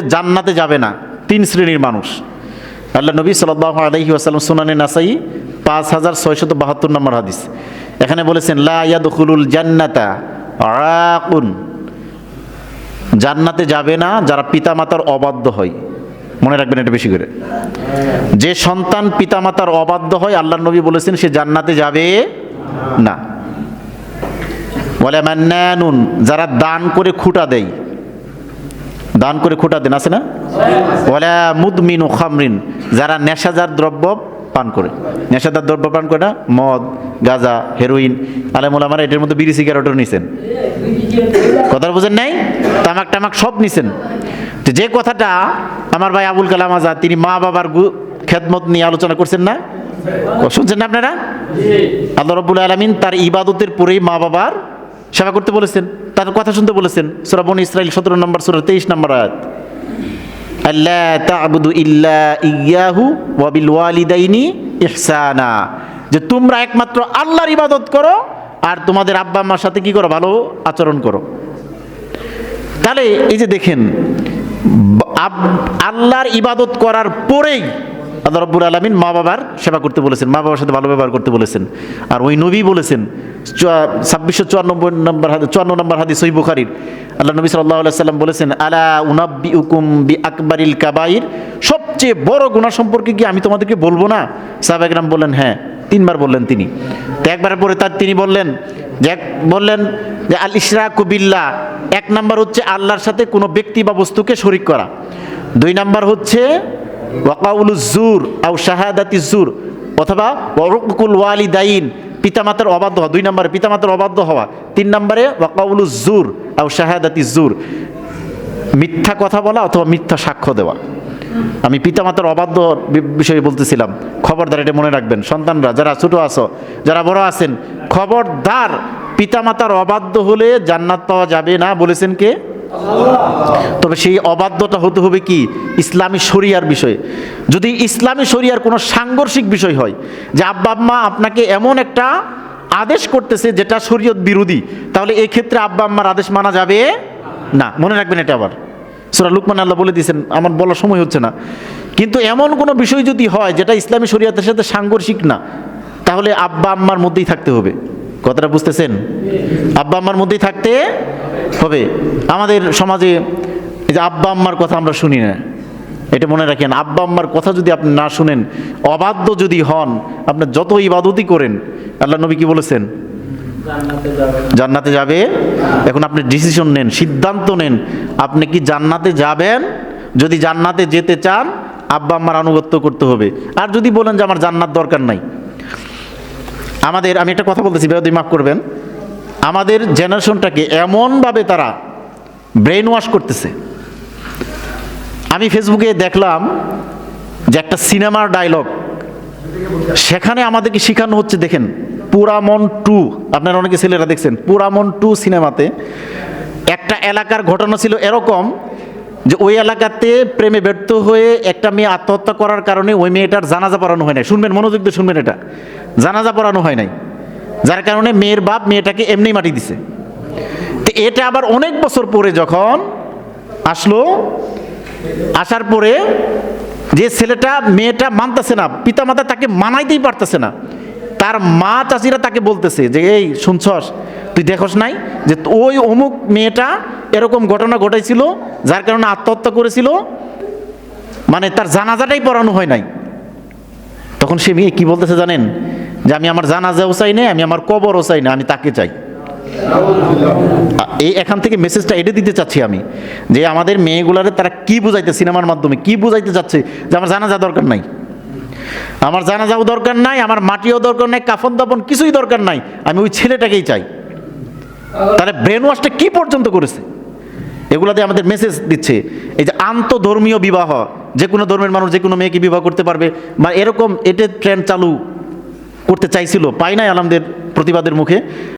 জান্নাতে যাবে না। তিন শ্রেণির মানুষ। আল্লাহ নবী সাল্লাহ আলহি আসালাম সুনানি নাসাই পাঁচ হাজার ছয়শত বাহাত্তর নম্বর হাদিস। এখানে বলেছেন, লা ইয়াদখুলুল জান্নাতা আকুন জান্নাতে যাবে না, যারা পিতামাতার অবাধ্য হয়। মনে রাখবেন এটা বেশি করে। যে সন্তান পিতামাতার অবাধ্য হয় আল্লাহ নবী বলেছেন সে জান্নাতে যাবে না। বলে মান্নানুন যারা দান করে খুঁটা দেয়। দান করে খুঁটা দেন আছে না? বলে মুদমিন ও খামরিন যারা নেশাজার দ্রব্য পান করে। নেশাদার দ্রব্য পান করে না? মদ গাঁজা হেরোইন। আলেমুল আমার এটার মধ্যে বিড়ি সিগারেটও নিছেন। কথা বুঝেন নাই? তামাক টামাক সব নিছেন। তো যে কথাটা আমার ভাই আবুল কালাম আজাদ তিনি মা বাবার গু- খেদমত নিয়ে আলোচনা করছেন না? শুনছেন না আপনারা? আল্লাহ রব্বুল আলমিন তার ইবাদতের পরেই মা বাবার সেবা করতে বলেছেন। তার কথা শুনতে বলেছেন সুরাবন ইসরাইল সতেরো নম্বর সুরা, তেইশ নম্বর আয়াত। আল্লাহ তা'বুদু ইল্লা ইয়াহু ওয়া বিল ওয়ালিদাইনি ইহসানা। যে তোমরা একমাত্র আল্লাহর ইবাদত করো আর তোমাদের আব্বা আম্মার সাথে কি করো? ভালো আচরণ করো। তাহলে এই যে দেখেন আল্লাহর ইবাদত করার পরেই আল্লাহ রব্বুল আলমিন মা বাবার সেবা করতে বলেছেন, মা বাবার সাথে ভালো ব্যবহার করতে বলেছেন। আর ওই নবী বলেছেন ছাব্বিশশো চুয়ান্নব্বই নম্বর চুয়ান্ন নম্বর হাদি সই বুখারির, আল্লাহ নবী সাল্লাহ সাল্লাম বলেছেন, আলা উনাব্বি উকুম বি আকবরিল কাবাইর সবচেয়ে বড় গুণা সম্পর্কে কি আমি তোমাদেরকে বলব না? সাহাবাগরাম বললেন হ্যাঁ তিনবার বললেন তিনি। তো একবারের পরে তার তিনি বললেন, যে বললেন যে, আল ইশরাকু বিল্লাহ এক নাম্বার হচ্ছে আল্লাহর সাথে কোনো ব্যক্তি বা বস্তুকে শরিক করা। দুই নাম্বার হচ্ছে ওয়াকাউল জুর আউ শাহাদাতি জুর অথবা ওয়ারুকুল ওয়ালিদাইন, পিতামাতার অবাধ্য হওয়া, দুই নম্বরে পিতামাতার অবাধ্য হওয়া, তিন নম্বরে ওয়াকাউল জুর আউ শাহাদাতি জুর মিথ্যা কথা বলা অথবা মিথ্যা সাক্ষ্য দেওয়া। আমি পিতামাতার অবাধ্য বিষয়ে বলতেছিলাম। খবরদার এটা মনে রাখবেন। সন্তানরা, যারা ছোট আছো, যারা বড় আছেন, খবরদার পিতামাতার অবাধ্য হলে জান্নাত পাওয়া যাবে না বলেছেন কে? তবে সেই অবাধ্যতা হতে হবে কি? ইসলামী শরিয়ার বিষয়ে। যদি ইসলামী শরিয়ার কোনো সাংঘর্ষিক বিষয় হয়, যে আব্বা আম্মা আপনাকে এমন একটা আদেশ করতেছে যেটা শরীয়ত বিরোধী, তাহলে এই ক্ষেত্রে আব্বা আম্মার আদেশ মানা যাবে না। মনে রাখবেন এটা আবার। সুরা লুকমান আল্লাহ বলে দিয়েছেন, আমার বলার সময় হচ্ছে না। কিন্তু এমন কোনো বিষয় যদি হয় যেটা ইসলামী শরিয়াতের সাথে সাংঘর্ষিক না, তাহলে আব্বা আম্মার মধ্যেই থাকতে হবে। কথাটা বুঝতেছেন? আব্বা আম্মার মধ্যেই থাকতে হবে। আমাদের সমাজে এই যে আব্বা আম্মার কথা আমরা শুনি না এটা মনে রাখেন আব্বা আম্মার কথা যদি আপনি না শুনেন অবাধ্য যদি হন আপনি যত ইবাদতই করেন আল্লাহ নবী কি বলেছেন? জান্নাতে যাবে। এখন আপনি ডিসিশন নেন সিদ্ধান্ত নেন আপনি কি জান্নাতে যাবেন? যদি জান্নাতে যেতে চান আব্বা আম্মার আনুগত্য করতে হবে। আর যদি বলেন যে আমার জান্নাত দরকার নাই আমাদের, আমি একটা কথা বলতেছি বেরোদি মাফ করবেন। আমাদের জেনারেশনটাকে এমনভাবে তারা ব্রেন ওয়াশ করতেছে। আমি ফেসবুকে দেখলাম যে একটা সিনেমার ডায়লগ সেখানে আমাদেরকে শেখানো হচ্ছে, দেখেন পুরামন টু আপনারা অনেকে ছেলেরা দেখছেন পুরামন টু সিনেমাতে একটা এলাকার ঘটনা ছিল এরকম যে ওই এলাকাতে প্রেমে ব্যর্থ হয়ে একটা মেয়ে আত্মহত্যা করার কারণে ওই মেয়েটার জানাজা পড়ানো হয় নাই। শুনবেন, মনোযোগ দিয়ে শুনবেন এটা। জানাজা পড়ানো হয় নাই। যার কারণে মেয়ের বাপ মেয়েটাকে এমনি মাটি দিছে। তো এটা আবার অনেক বছর পরে যখন আসলো, আসার পরে যে ছেলেটা মেয়েটা মানতেছে না, পিতামাতা তাকে মানাইতেই পারতেছে না, তার মা চাষিরা তাকে বলতেছে যে, এই শুনছস, তুই দেখোস নাই যে ওই অমুক মেয়েটা এরকম ঘটনা ঘটেছিল, যার কারণে আত্মহত্যা করেছিল। মানে তার জানাজাটাই পড়ানো হয় নাই। তখন সে মেয়ে কি বলতেছে জানেন? যে আমি আমার জানাজাও চাই না আমি আমার কবরও চাই না আমি তাকে চাই। এই এখান থেকে মেসেজটা এটা দিতে চাচ্ছি আমি, যে আমাদের মেয়েগুলারে তারা কি বুঝাইতে, সিনেমার মাধ্যমে কি বুঝাইতে চাচ্ছে যে আমার জানাজা দরকার নাই? আমার জানাজাও দরকার নাই, আমার মাটিও দরকার নাই, কাফন দাপন কিছুই দরকার নাই, আমি ওই ছেলেটাকেই চাই। তাহলে ব্রেন ওয়াশটা কি পর্যন্ত করেছে? এগুলাতে আমাদের মেসেজ দিচ্ছে। এই যে আন্তধর্মীয় বিবাহ, যে কোনো ধর্মের মানুষ, যে কোনো মেয়েকে বিবাহ করতে পারবে? বা এরকম এটা ট্রেন্ড চালু করতে চাইছিল, পাই নাই আলামদের প্রতিবাদের মুখে।